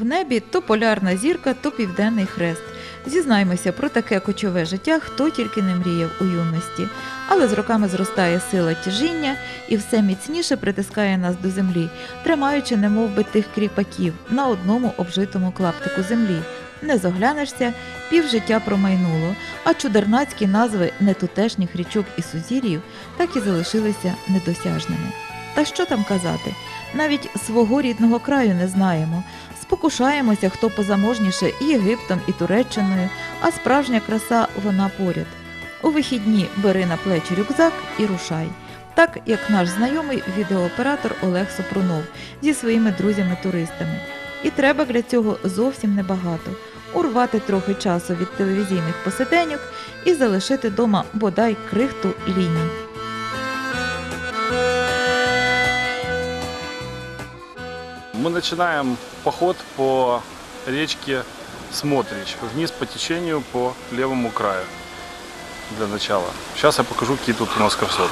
В небі то полярна зірка, то південний хрест. Зізнаймося, про таке кочове життя хто тільки не мріяв у юності. Але з роками зростає сила тяжіння і все міцніше притискає нас до землі, тримаючи немов би тих кріпаків на одному обжитому клаптику землі. Не зоглянешся, півжиття промайнуло, а чудернацькі назви нетутешніх річок і сузір'їв так і залишилися недосяжними. Та що там казати? Навіть свого рідного краю не знаємо. Спокушаємося, хто позаможніше і Єгиптом, і Туреччиною, а справжня краса вона поряд. У вихідні бери на плечі рюкзак і рушай. Так як наш знайомий відеооператор Олег Супрунов зі своїми друзями-туристами. І треба для цього зовсім небагато урвати трохи часу від телевізійних посиденьок і залишити дома бодай крихту ліній. Мы начинаем поход по речке Смотрич, вниз по течению по левому краю для начала. Сейчас я покажу, какие тут у нас красоты.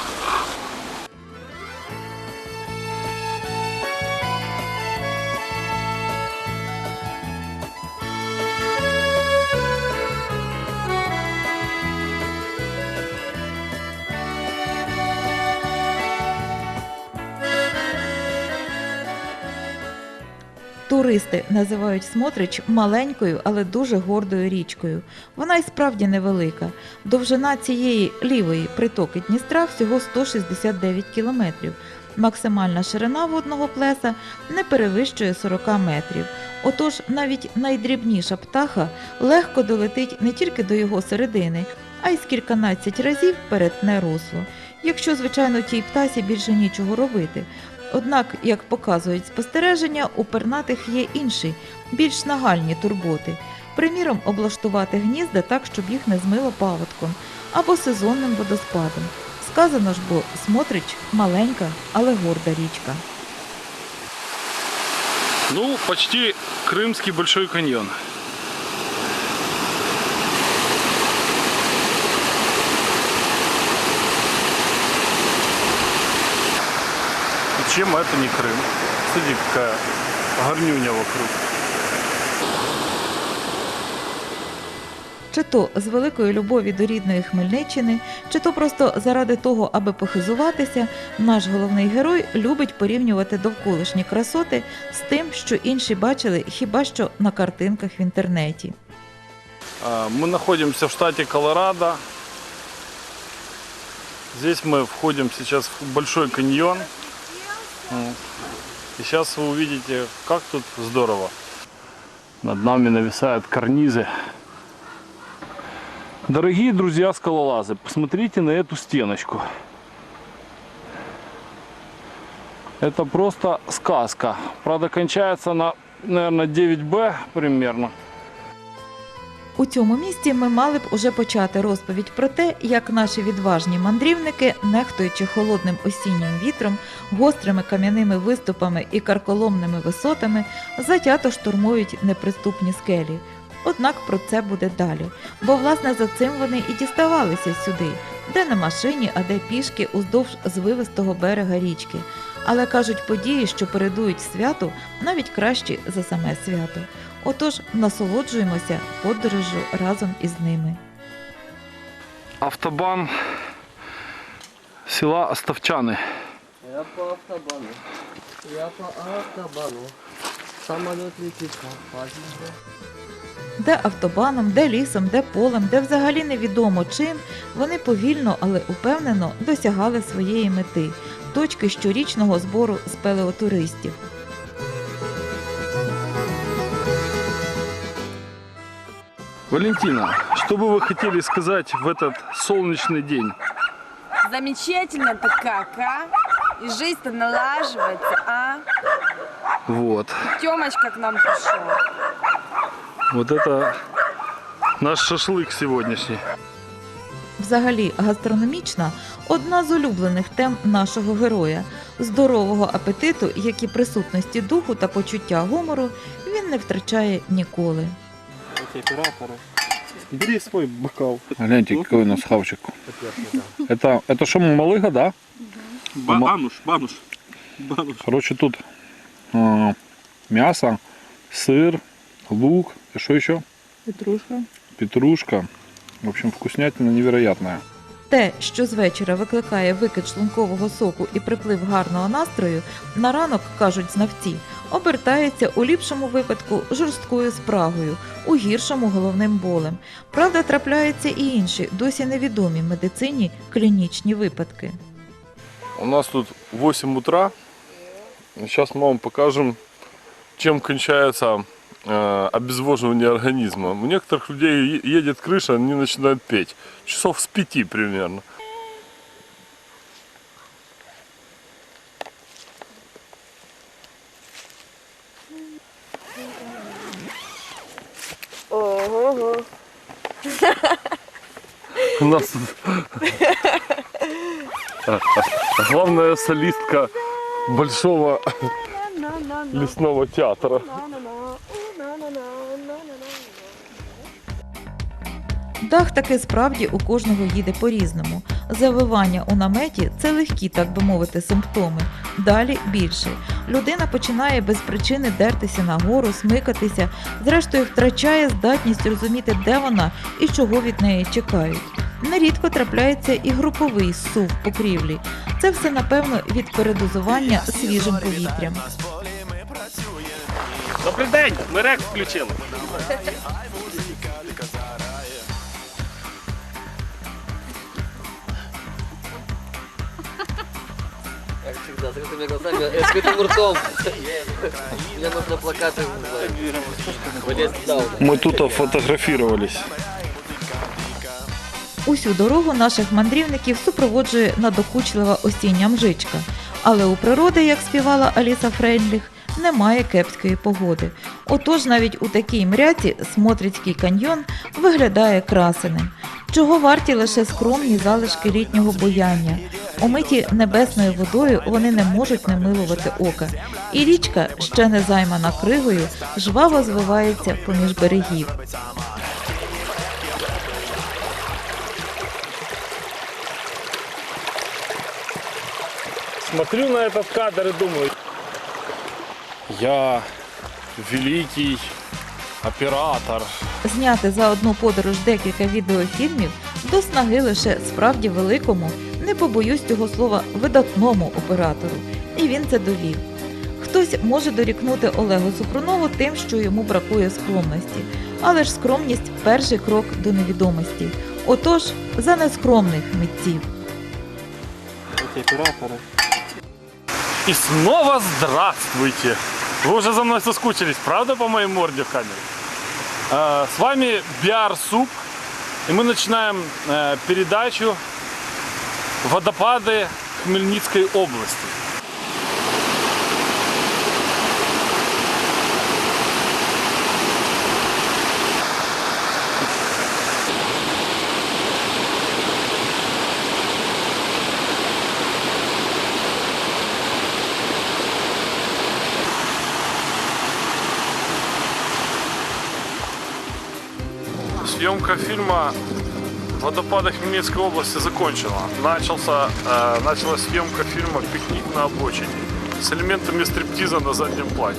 Туристи називають Смотрич маленькою, але дуже гордою річкою. Вона й справді невелика. Довжина цієї лівої притоки Дністра всього 169 кілометрів. Максимальна ширина водного плеса не перевищує 40 метрів. Отож, навіть найдрібніша птаха легко долетить не тільки до його середини, а й з кільканадцять разів перетне русло. Якщо, звичайно, тій птасі більше нічого робити. Однак, як показують спостереження, у пернатих є інші, більш нагальні турботи. Приміром, облаштувати гнізда так, щоб їх не змило паводком або сезонним водоспадом. Сказано ж бо Смотрич маленька, але горда річка. Ну, почти Крымский Большой каньон. чем это не Крым? Смотри, какая горнюня вокруг. Чи то з великої любові до рідної Хмельниччини, чи то просто заради того, аби похизуватися, наш головний герой любить порівнювати довколишні красоти з тим, що інші бачили хіба що на картинках в інтернеті. А, Мы находимся в штате Колорадо. Здесь мы входим сейчас в Большой каньон. И сейчас вы увидите, как тут здорово. Над нами нависают карнизы. Дорогие друзья скалолазы, посмотрите на эту стеночку. Это просто сказка. Правда, кончается на, наверное, 9Б примерно. У цьому місці ми мали б уже почати розповідь про те, як наші відважні мандрівники, нехтуючи холодним осіннім вітром, гострими кам'яними виступами і карколомними висотами, затято штурмують неприступні скелі. Однак про це буде далі, бо власне за цим вони і діставалися сюди, де на машині, а де пішки уздовж звивистого берега річки. Але кажуть, події, що передують святу, навіть кращі за саме свято. Отож, насолоджуємося подорожжю разом із ними. Автобан села Оставчаны. Я по автобану. Я по автобану. Самолет летит по. Де автобаном, де лісом, де полем, де взагалі невідомо чим, вони повільно, але упевнено досягали своєї мети точки щорічного збору спелеотуристів. Валентина, что бы вы хотели сказать в этот солнечный день? Замечательно-то как, а? И жизнь-то налаживается, а? Вот. Тёмочка к нам пришел. Вот это наш шашлык сегодняшний. Взагалі, гастрономічна одна з улюблених тем нашого героя. Здорового апетиту, як і присутності духу та почуття гумору, він не втрачає ніколи. Эти операторы. Бери свой бокал. Гляньте, какой у нас хавчик. Это, это что, малыга, да? Бануш, бануш. Бануш. Короче, тут э, мясо, сыр, лук. И что еще? Петрушка. Петрушка. В общем, вкуснятина невероятная. Те, що з вечора викликає викид шлункового соку і приплив гарного настрою, на ранок, кажуть знавці, обертається у ліпшому випадку жорсткою спрагою, у гіршому головним болем. Правда, трапляються і інші, досі невідомі медицині клінічні випадки. У нас тут 8 утра. Сейчас мы вам покажем, чем кончается э, обезвоживание организма. У некоторых людей е- едет крыша, они начинают петь. Часов с пяти примерно. У нас главная солистка большого лесного театра. Дах таки справді у кожного їде по-різному. Завивання у наметі це легкі, так би мовити, симптоми. Далі більше. Людина починає без причини дертися нагору, смикатися, зрештою втрачає здатність розуміти, де вона і чого від неї чекають. Нерідко трапляється і груповий сув покрівлі. Це все напевно від передозування свіжим повітрям. Добрий день! Ми рек включили. Как всегда, с закрытыми глазами, э, с открытым ртом. Мне нужно плакаты в Болезнь Дауна. Мы тут фотографировались. Усю дорогу наших мандрівників супроводжує надокучлива осіння мжичка. Але у природи, як співала Аліса Фрейндліх, немає кепської погоди. Отож навіть у такій мряці Смотрицький каньйон виглядає красеним. Чого варті лише скромні залишки літнього буяння. Омиті небесною водою вони не можуть не милувати ока. І річка, ще не займана кригою, жваво звивається поміж берегів. Смотрю на этот кадр и думаю, я великий оператор. Зняти за одну подорож декілька відеофільмів до снаги лише справді великому, не побоюсь цього слова, видатному оператору. І він це довів. Хтось може дорікнути Олегу Супрунову тим, що йому бракує скромності, але ж скромність перший крок до невідомості. Отож, за нескромних митців. И снова здравствуйте! Вы уже за мной соскучились, правда, по моей морде в камере? А, С вами Биар Суп, и мы начинаем э, передачу «Водопады Хмельницкой области». Съемка фильма «Водопады Хмельницкой области» закончена. Начался, э, началась съемка фильма «Пикник на обочине» с элементами стриптиза на заднем плане.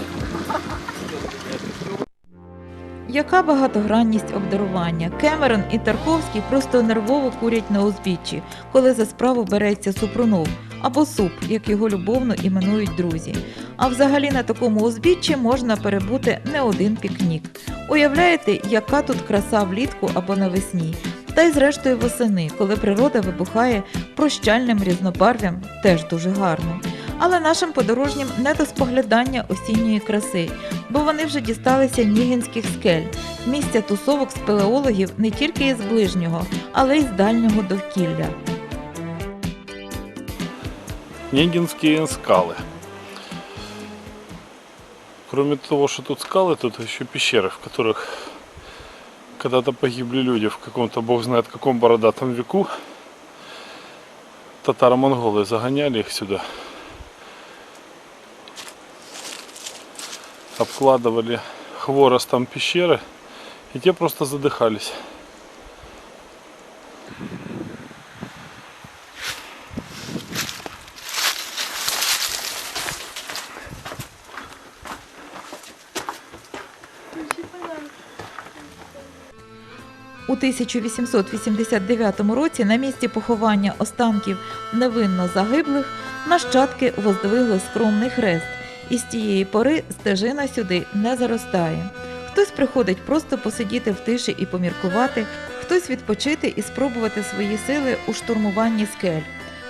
Яка багатогранність обдарування? Кемерон і Тарковський просто нервово курять на узбіччі, коли за справу береться Супрунов або суп, як його любовно іменують друзі. А взагалі на такому узбіччі можна перебути не один пікнік. Уявляєте, яка тут краса влітку або навесні, та й зрештою восени, коли природа вибухає прощальним різнобарв'ям, теж дуже гарно. Але нашим подорожнім не до споглядання осінньої краси, бо вони вже дісталися Нігінських скель, місця тусовок спелеологів не тільки із ближнього, але й з дальнього довкілля. Негинские скалы. Кроме того, что тут скалы, тут еще пещеры, в которых когда-то погибли люди в каком-то, бог знает каком бородатом веку. Татаро-монголы загоняли их сюда. Обкладывали хворостом пещеры, и те просто задыхались. 1889 році на місці поховання останків невинно загиблих нащадки воздвигли скромний хрест, і з тієї пори стежина сюди не заростає. Хтось приходить просто посидіти в тиші і поміркувати, хтось відпочити і спробувати свої сили у штурмуванні скель.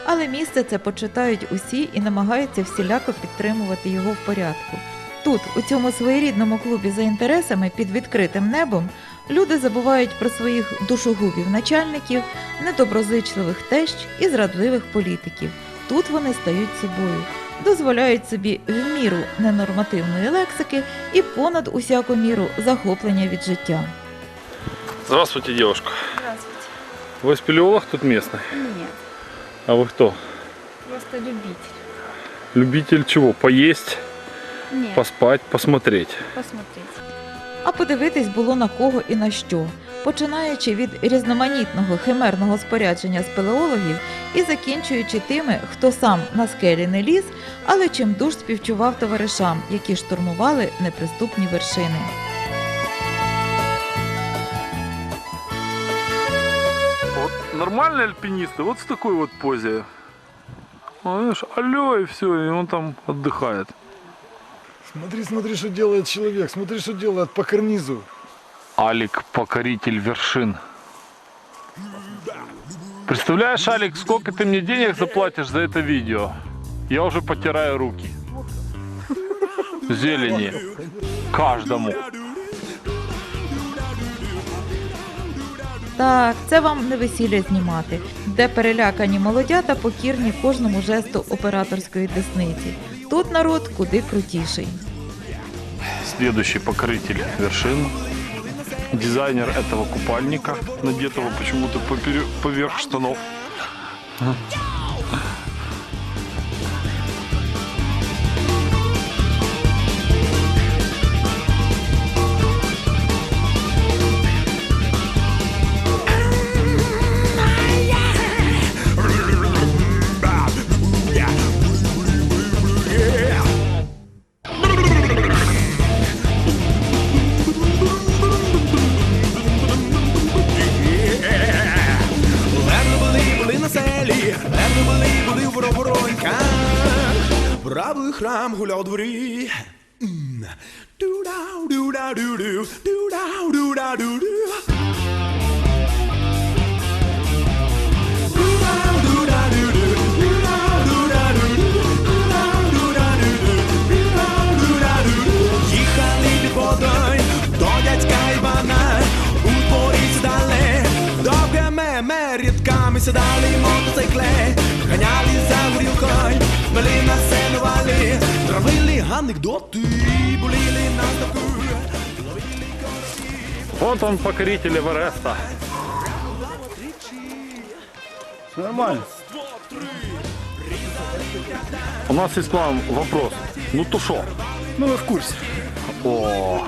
Але місце це почитають усі і намагаються всіляко підтримувати його в порядку. Тут, у цьому своєрідному клубі за інтересами під відкритим небом, люди забувають про своїх душогубів начальників, недоброзичливих тещ і зрадливих політиків. Тут вони стають собою, дозволяють собі в міру ненормативної лексики і понад усяку міру захоплення від життя. Здравствуйте, девушка. Здравствуйте. Вы из Пелеволах тут местный? Нет, А вы кто? просто любитель. Любитель чего? Поесть, Нет, поспать, посмотреть. посмотреть. А подивитись було на кого і на що, починаючи від різноманітного химерного спорядження спелеологів і закінчуючи тими, хто сам на скелі не ліз, але чимдуж співчував товаришам, які штурмували неприступні вершини. Вот нормальные альпинисты вот в такой вот позе. А, Знаешь, алло, и все, и он там отдыхает. Смотри, смотри, что делает человек, смотри, что делает по карнизу. Алик покоритель вершин. Представляешь, Алик, сколько ты мне денег заплатишь за это видео? Я уже потираю руки. Зелени. Каждому. Так, це вам не весілля знімати, де перелякані молодята покірні кожному жесту операторської десниці. Тут народ куди крутіший. Следующий покрытель вершин. Дизайнер этого купальника, надетого почему-то поверх штанов. ду-да-ду-ду. Їхали під водою до дядька Івана у дворі сідали довгими мерідками сідали мотоцикли, ганяли за горілкою, вели на сцену вали, травили анекдоти, боліли на ставку. Вот он, покоритель Эвереста. Нормально. У нас есть к вам вопрос. Ну то шо? Ну вы в курсе. О,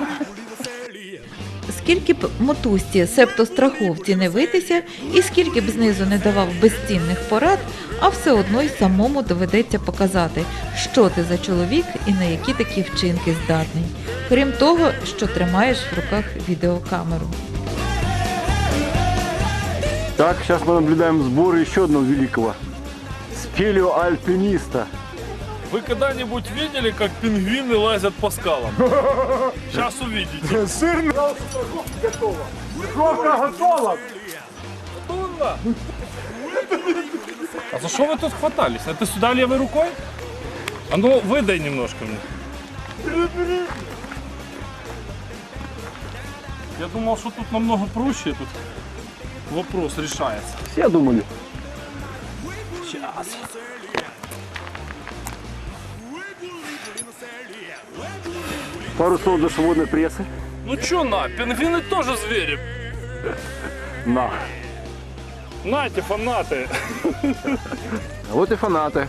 Скільки б мотузці, себто страховці не витися, і скільки б знизу не давав безцінних порад, а все одно й самому доведеться показати, що ти за чоловік і на які такі вчинки здатний. Крім того, що тримаєш в руках відеокамеру. Так, сейчас мы наблюдаем сбор еще одного великого спелеоальпиниста. Вы когда-нибудь видели, как пингвины лазят по скалам? Сейчас увидите. Сырно. А за что вы тут хватались? Это сюда левой рукой? А ну выдай немножко мне. Я думал, что тут намного проще тут вопрос решается. Все думали. Сейчас. Пару слов до свободной прессы. Ну чё на, пингвины тоже звери. На. Нате, фанаты. Вот и фанаты.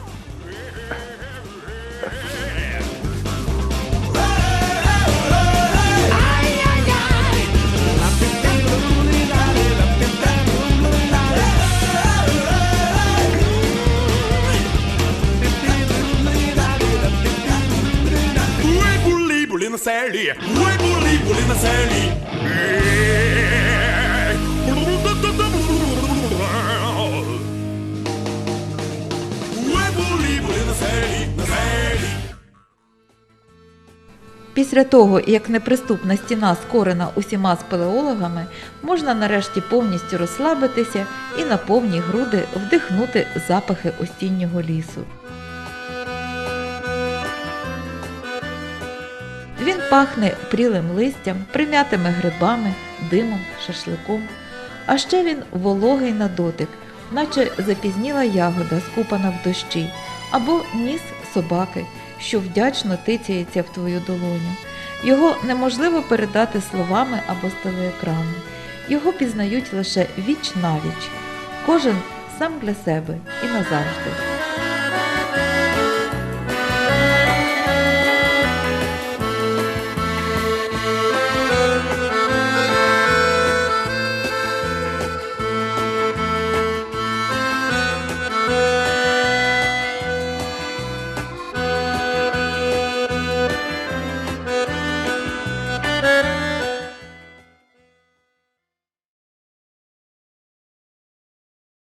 Ой, були, були на селі, ой, були, були на селі. Після того, як неприступна стіна скорена усіма спелеологами, можна нарешті повністю розслабитися і на повні груди вдихнути запахи осіннього лісу. Він пахне прілим листям, прим'ятими грибами, димом, шашликом. А ще він вологий на дотик, наче запізніла ягода, скупана в дощі, або ніс собаки, що вдячно тицяється в твою долоню. Його неможливо передати словами або з телеекрану. Його пізнають лише віч навіч, кожен сам для себе і назавжди.